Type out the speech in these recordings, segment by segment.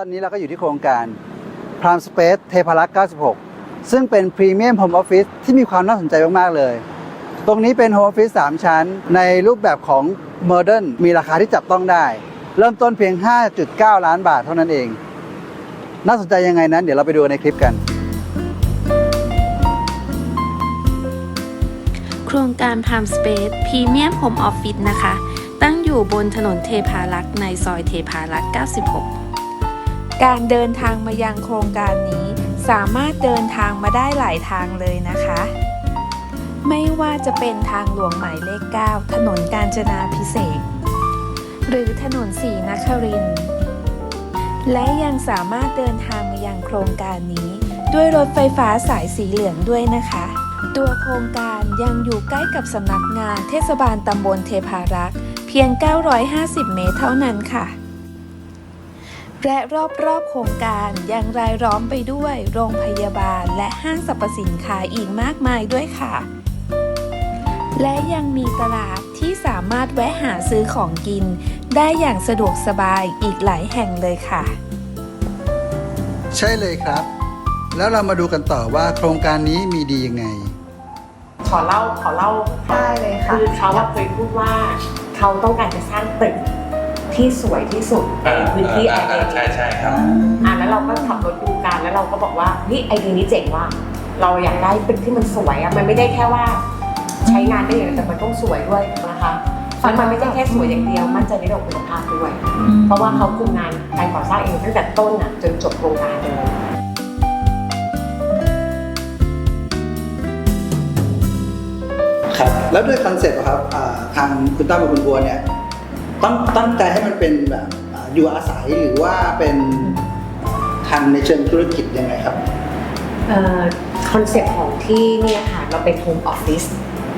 ตอนนี้เราก็อยู่ที่โครงการ Prime Space เทพารักษ์ 96 ซึ่งเป็นพรีเมียมโฮมออฟฟิศที่มีความน่าสนใจมาก ๆ เลย ตรงนี้เป็นโฮมออฟฟิศ3 ชั้น ในรูปแบบของโมเดิร์นมีราคาที่จับต้องได้ เริ่มต้นเพียง 5.9 ล้านบาทเท่านั้นเอง น่าสนใจยังไงนั้น เดี๋ยวเราไปดูในคลิปกันโครงการ Palm Space Premium Home Office นะคะ ตั้งอยู่บนถนนเทพารักษ์ในซอยเทพารักษ์ 96 การเดินทางมายังโครงการนี้สามารถเดินทางมาได้หลายทางเลยนะคะ ไม่ว่าจะเป็นทางหลวงหมายเลข 9 ถนนกาญจนาพิเศษ หรือถนนสีนคริน และยังสามารถเดินทางมายังโครงการนี้ ด้วยรถไฟฟ้าสายสีเหลืองด้วยนะคะ ตัวโครงการยังอยู่ใกล้กับสำนักงานเทศบาลตำบลเทพารักษ์เพียง 950 เมตรเท่านั้นค่ะ และรอบๆโครงการยังรายล้อมไปด้วยโรงพยาบาลและห้างสรรพสินค้าอีกมากมายด้วยค่ะ และยังมีตลาดที่สามารถแวะหาซื้อของกิน ได้อย่างสะดวกสบายอีกหลายแห่งเลยค่ะ ใช่เลยครับ แล้วเรามาดูกันต่อว่าโครงการนี้มีดียังไง ขอเล่าขอเล่าได้เลยค่ะ คือเขาว่าเคยพูดว่า เขาต้องการจะสร้างตึก ที่สวยที่สุดในพื้นที่ไอเดียใช่ใช่ครับอะแล้วเราก็ขับรถดูกันแล้วเราก็บอกว่าเฮ้ยไอเดียนี้เจ๋งว่ะเราอยากได้ตึกที่มันสวยอะมันไม่ได้แค่ว่าใช้งานได้อย่างเดียวแต่มันต้องสวยด้วยนะคะมันมันไม่ใช่แค่สวยอย่างเดียว มั่นใจในเรื่องของคุณภาพด้วย เพราะว่าเขาคุมงานการก่อสร้างเองตั้งแต่ต้นอะจนจบโครงการเลยครับแล้วด้วยคอนเซ็ปต์อะครับอ่าทางคุณตั้มกับคุณบัวเนี่ย ตั้งตั้งใจให้มันเป็นแบบอ่าอยู่อาศัยหรือว่าเป็นทางในเชิงธุรกิจยังไงครับคอนเซ็ปต์ของที่เนี่ยค่ะเราเป็นโฮมออฟฟิศ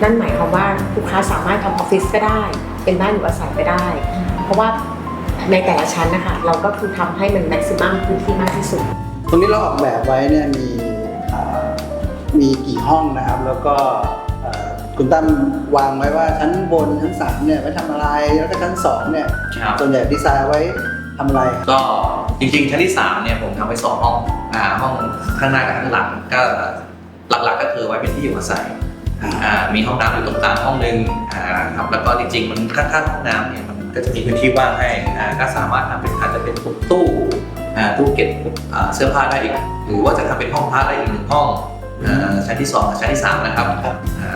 นั่นหมายความว่าลูกค้าสามารถทำออฟฟิศก็ได้ เป็นบ้านอยู่อาศัยก็ได้ เพราะว่าในแต่ละชั้นนะคะเราก็คือทำให้มันแม็กซิมัมพื้นที่มากที่สุด ตรงนี้เราออกแบบไว้เนี่ยมีอ่ามีกี่ห้องนะครับแล้วก็เอ่อ คุณตั้มวางไว้ว่าชั้นบนชั้นสามเนี่ยไว้ทำอะไรแล้วก็ชั้นสองเนี่ยครับ ส่วนใหญ่ดีไซน์ไว้ทำอะไรก็จริงๆชั้นที่3เนี่ยผมทำไว้สองห้องอ่าห้องข้างหน้ากับข้างหลังก็หลักๆก็คือไว้เป็นที่อยู่อาศัยอ่ามีห้องน้ำอยู่ตรงกลางห้องหนึงอ่าครับแล้วก็จริงๆมันข้างๆห้องน้ำเนี่ยมันก็จะมีพื้นที่ว่างให้อ่าก็สามารถทำเป็นอาจจะเป็นตู้อ่าตู้เก็บอ่าเสื้อผ้าได้อีกหรือว่าจะทำเป็นห้องพักได้อีกหนึ่งห้องอ่าชั้นที่สองกับชั้นที่สามนะครับครับอ่า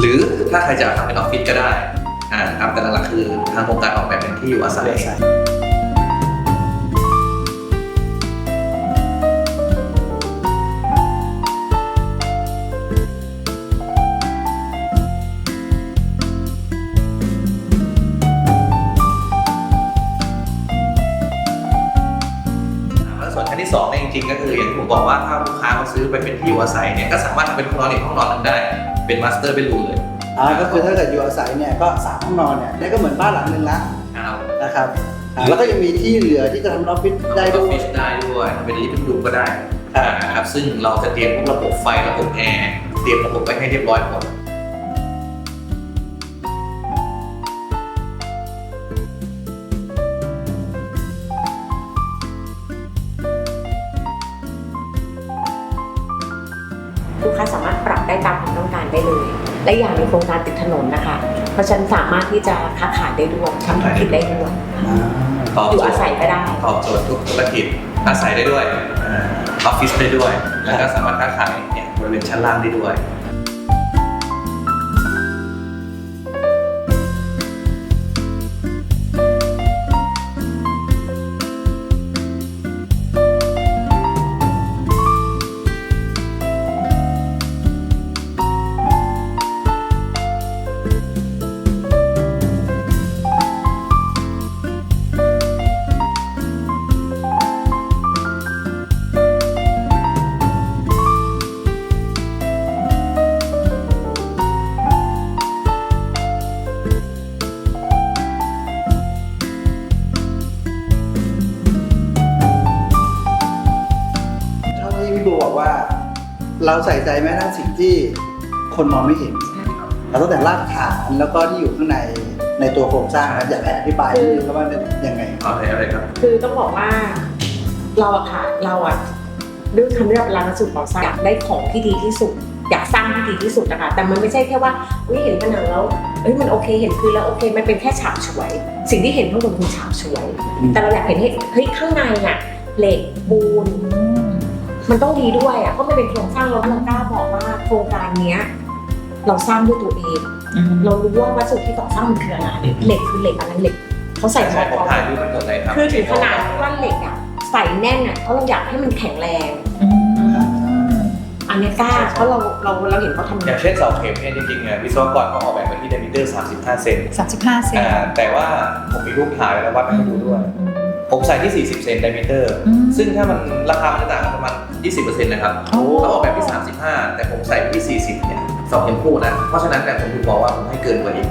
หรือถ้าใครจะทำเป็นออฟฟิศก็ได้อ่าครับแต่หลักๆคือทางโครงการออกแบบเป็นที่อยู่อาศัยแล้วส่วนชั้นที่สองเนี่ยจริงๆ ก็คืออย่างที่ผมบอกว่าถ้าลูกค้าเขาซื้อไปเป็นที่อยู่อาศัยเนี่ยก็สามารถทำเป็นห้องนอนอีกห้องนอนหนึงได้ เป็นมาสเตอร์เบดรูมเลยอ่าก็คือถ้าเกิดอยู่อาศัยเนี่ยก็สามห้องนอนเนี่ยนี่ก็เหมือนบ้านหลังหนึ่งละครับ นะครับอ่าแล้วก็ยังมีที่เหลือที่จะทำเป็นออฟฟิศได้ได้ด้ด้ววย ยได้ด้วยทำเป็นลิฟต์รูมก็ได้ครับ นะครับซึ่งเราจะเตรียมพวกระบบไฟระบบแอร์เตรียมระบบไว้ให้เรียบร้อยหมด และอย่างในโครงการติดถนนนะคะ เพราะฉะนันสามารถที่จะค้าขายได้ด้วยทำธุรกิจได้ด้วยอ่าตอบอยู่โจอาทศัยย์ก็ได้ ตอบโจทย์ทุกธุรกิจอาศัยได้ด้วยออฟฟิศได้ด้วย แล้วก็สามารถค้าขายเนี่ยบริเวณชั้นล่างได้ด้วย เราใส่ใจแม้กระทั่งสิ่งที่คนมองไม่เห็นเราตั้งแต่รากฐานแล้วก็ที่อยู่ข้างในในตัวโครงสร้างนะครับอยากให้อธิบายนิดนึงครับว่าเป็นยังไงเอาอะไรอะไรครับ คือต้องบอกว่าเราอะค่ะเราอะด้วยคำที่เราเป็นร้านวัสดุก่อสร้างอยากได้ของที่ดีที่สุด อยากสร้างที่ดีที่สุดนะคะแต่มันไม่ใช่แค่ว่าอุ้ยเห็นผนังแล้วเอ้ยมันโอเคเห็นพื้นแล้วโอเค มันเป็นแค่ฉาบฉวย สิ่งที่เห็นข้างบนคือฉาบฉวย แต่เราอยากเห็นให้เฮ้ยข้างในอะเหล็กปูน มันต้องดีด้วยอะเพราะมันเป็นโครงสร้างเราเรากล้าบอกว่าโครงการเนี้ย เราสร้างด้วยตัวเอง เรารู้ว่าวัสดุที่ก่อสร้างมันคืออะไรเหล็กคือเหล็กอะไรเหล็กเขาใส่ใช่ผมมอถ่ายรูปมันหมดเลยครับคือถึงขนาดว่าเหล็กอะใส่แน่นอะเพราะเราอยากให้มันแข็งแรงอันเนี้ยกล้าเพราะเราเราเราเห็นเขาทำอย่างเช่นเสาเข็มเนี่ยจริงๆเนี่ยวิศวกรเขาออกแบบมาที่เดมิเตอร์35 เซนสามสิบห้าเซนอ่าแต่ว่าผมมีรูปถ่ายไว้แล้ววัดมาให้ดูด้วย ผมใส่ที่ 40 เซนไดเมเตอร์อืมซึ่งถ้ามันราคามันจะต่างกันประมาณ 20%นะครับโอ้เขาออกแบบที่ 35 แต่ผมใส่ที่ 40 เนี่ยเสาเข็มคู่นะ เพราะฉะนั้นเนี่ยผมถึงบอกว่าผมให้เกินกว่าอีก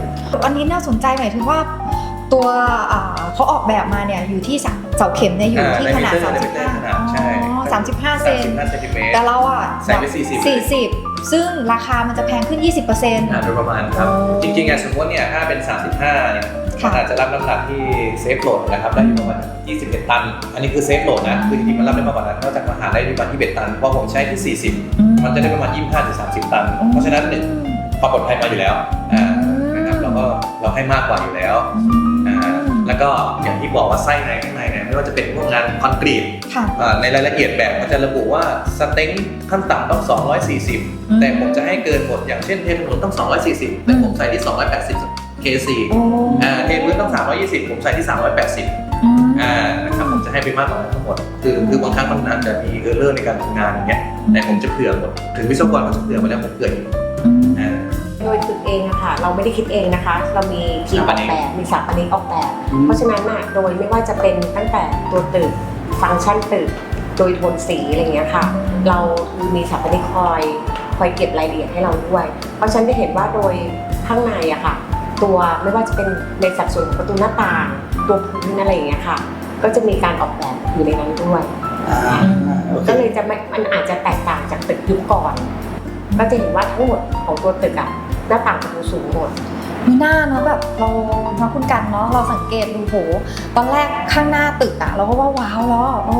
อันนี้น่าสนใจหมายถึงว่าตัวอ่าเขาออกแบบมาเนี่ยอยู่ที่เสาเข็มเนี่ยอยู่ที่ขนาดอ่า35 diameter ขนาดใช่อ๋อ35 เซน35เซนติเมตรแต่เราอะใส่ไป 40 40 ซึ่งราคามันจะแพงขึ้น 20%อ่าโดยประมาณครับโอ้จริงๆอะสมมติเนี่ยถ้าเป็น 35เนี่ย มันค่ะอาจจะรับน้ำหนักที่เซฟโหลดนะครับได้อยู่ประมาณ 21 ตัน อันนี้คือเซฟโหลดนะคือจริงๆมันรับได้มากกว่านั้นนอกจากมาหารได้ประมาณ21 ตันเพราะผมใช้ที่ 40 มันจะได้ประมาณ 25ถึง30 ตัน เพราะฉะนั้นหนึ่งความปลอดภัยมาอยู่แล้วอ่านะครับเราก็เราให้มากกว่าอยู่แล้วอ่าแล้วก็อย่างที่บอกว่าไส้ในข้างในเนี่ยไม่ว่าจะเป็นพวกงานคอนกรีตค่ะอ่าในรายละเอียดแบบมันจะระบุว่าสเต็งขั้นต่ำต้อง 240 แต่ผมจะให้เกินหมดอย่างเช่นเทถนนต้อง 240 แต่ผมใส่ที่ 280 K4 โอ้อ่าเทพื้นต้อง 320 ผมใส่ที่ 380อืมอ่านะครับผมจะให้ไปมากกว่านั้นทั้งหมด คือคือบางครั้งมันอาจจะมีเออร์เลอร์ในการทำงานอย่างเงี้ยแต่ผมจะเผื่อหมดถึงวิศวกรเขาจะเผื่อมาแล้วผมเผื่ออีกอืมอ่าโดยตึกเองอะค่ะเราไม่ได้คิดเองนะคะ เรามีทีมออกแบบมีสถาปนิกออกแบบอืมเพราะฉะนั้นน่ะโดยไม่ว่าจะเป็นตั้งแต่ตัวตึกฟังก์ชันตึกโดยโทนสีอะไรเงี้ยค่ะ เรามีสถาปนิกคอยคอยเก็บรายละเอียดให้เราด้วย เพราะฉะนันจะเห็นว่าโดยข้างในอะค่ะ ตัวไม่ว่าจะเป็นในสัดส่วนของประตูหน้าต่าง ตัวพื้นอะไรอย่างเงี้ยค่ะ ก็จะมีการออกแบบอยู่ในนั้นด้วย อ่าโอเคก็เลยจะไม่มันอาจจะแตกต่างจากตึกยุคก่อน ก็จะเห็นว่าทั้งหมดของตัวตึกอะหน้าต่างประตูสูงหมด มีหน้าเนาะแบบเราเนาะคุณกันเนาะเราสังเกตดูโหตอนแรกข้างหน้าตึกอะเราก็ว่าว้าวแล้วโอ้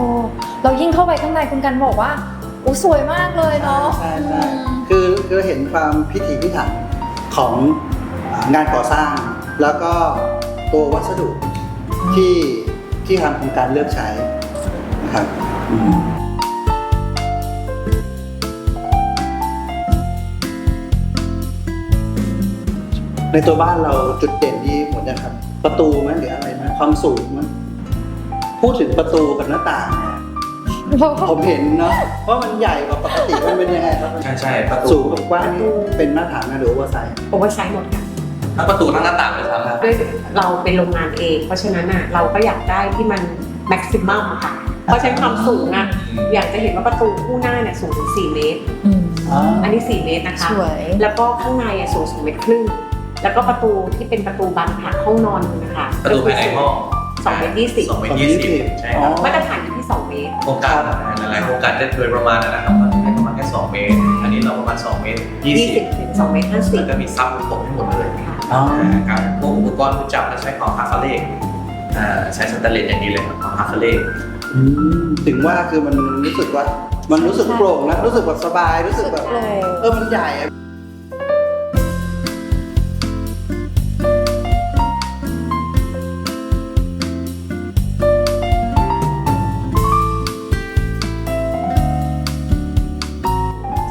เรายิ่งเข้าไปข้างในคุณกันบอกว่าโอ้สวยมากเลยเนาะใช่ใช่อืมคือคือเห็นความพิถีพิถันของอ่า งานก่อสร้าง แล้วก็ตัววัสดุที่ที่ทางโครงการเลือกใช้นะครับอืมในตัวบ้านเราจุดเด่นที่หมดนะครับ ประตูไหมหรืออะไรไหมความสูงมั้ยพูดถึงประตูกับหน้าต่างเนี่ยเราก็ผมเห็นเนาะว่ามันใหญ่กว่าปกติมันเป็นยังไงครับใช่ใช่ประตูสูงกับกว้างนี่เป็นมาตรฐานนะหรือว่าไซส์โอเวอร์ไซส์หมดค่ะ ทั้งประตูทั้งหน้าต่างเลยครับด้วยเราเป็นโรงงานเอง เพราะฉะนั้นอะเราก็อยากได้ที่มันแม็กซิมัมอะค่ะ เพราะฉะนั้นความสูงอะอยากจะเห็นว่าประตูคู่หน้าเนี่ยสูงถึง4เมตรอืมอันนี้ 4 เมตรนะคะ สวย แล้วก็ข้างในอะสูง2เมตรครึ่ง แล้วก็ประตูที่เป็นประตูบานผลักห้องนอนนะคะประตูภายในห้องสองเมตรยี่สิบสองเมตรยี่สิบใช่ครับมาตรฐานอยู่ที่ 2 เมตร โครงการหลายๆโครงการจะโดยประมาณนะครับมันจะได้ประมาณแค่ 2 เมตร อันนี้เราประมาณ 2 เมตร20 20ถึง2เมตรแล้วก็50มีซับลูกโป่งให้หมดเลยค่ะ อ๋อ นะครับพวกอุปกรณ์ผู้จับเราใช้ของฮาร์ฟาเล่อ่าใช้สแตนเลสอย่างนี้เลยครับของฮาร์ฟาเล่อืมถึงว่าคือมันรู้สึกว่า มันรู้สึกโปร่งแล้วรู้สึกแบบสบายรู้สึกแบบ โปร่ง เออมันใหญ่อะ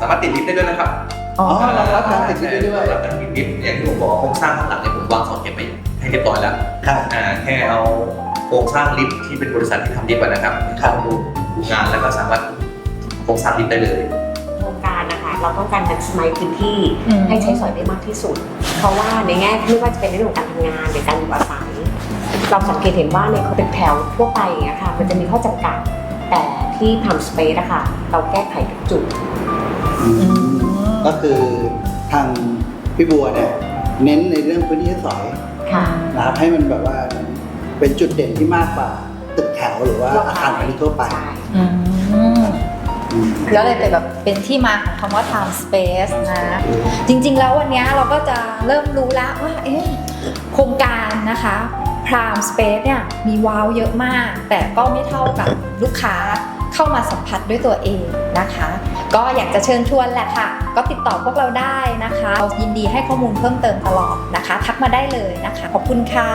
สามารถติดลิฟต์ได้ด้วยนะครับอ๋อรองรับการติดลิฟต์ได้ด้วยรองรับการติดลิฟต์อย่างที่ผมบอกโครงสร้างข้างหลังเนี่ยผมวางเสาเข็มไปให้เรียบร้อยแล้วครับอ่าแค่เอาโครงสร้างลิฟต์ที่เป็นบริษัทที่ทำลิฟต์อะนะครับครับเข้าดูงานแล้วก็สามารถโครงสร้างลิฟต์ได้เลยโครงการนะคะเราต้องการ maximize พื้นที่อืมให้ใช้สอยได้มากที่สุด เพราะว่าในแง่ไม่ว่าจะเป็นในเรื่องของการทำงานหรือการอยู่อาศัยเราสังเกตเห็นว่าในตึกแถวทั่วไปอย่างเงี้ยค่ะมันจะมีข้อจำกัดแต่ที่ทำสเปซอะค่ะเราแก้ไขทุกจุดอืม ก็คือทางพี่บัวเนี่ยเน้นในเรื่องพื้นที่ให้สอยค่ะ นะครับให้มันแบบว่าเป็นจุดเด่นที่มากกว่าตึกแถวหรือว่าอาคารพาณิชย์ทั่วไปใช่อืมอืมก็เลยเป็นแบบเป็นที่มาของคำว่า time space นะ จริงๆ แล้ววันเนี้ยเราก็จะเริ่มรู้แล้วว่าเอ๊ะโครงการนะคะ Prime Space เนี่ยมีว้าวเยอะมาก แต่ก็ไม่เท่ากับลูกค้าเข้ามาสัมผัสด้วยตัวเองนะคะ ก็อยากจะเชิญชวนแหละค่ะ ก็ติดต่อพวกเราได้นะคะ เรายินดีให้ข้อมูลเพิ่มเติมตลอดนะคะ ทักมาได้เลยนะคะ ขอบคุณค่ะ